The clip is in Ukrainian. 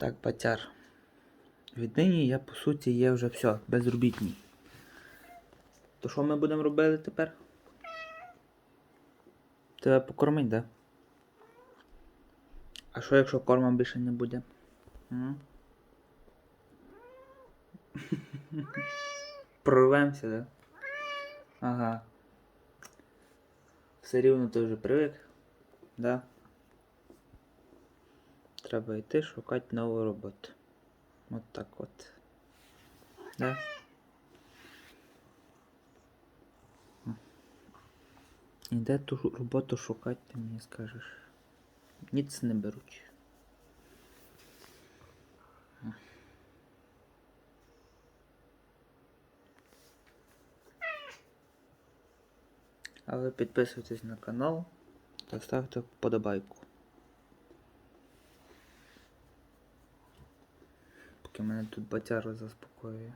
Так, батяр. Віднині я по суті є вже все, безробітній. То що ми будемо робити тепер? Тебе покормить, да? А що якщо корма більше не буде? Прорвемося, да? Ага. Все рівно ти вже привик, да? Треба йти шукати нову роботу. От так от. Да? І де ту роботу шукати, ти мені скажеш? Ніц не беруть. М. А ви підписуйтесь на канал та ставте вподобайку. Мене тут батяра заспокоює.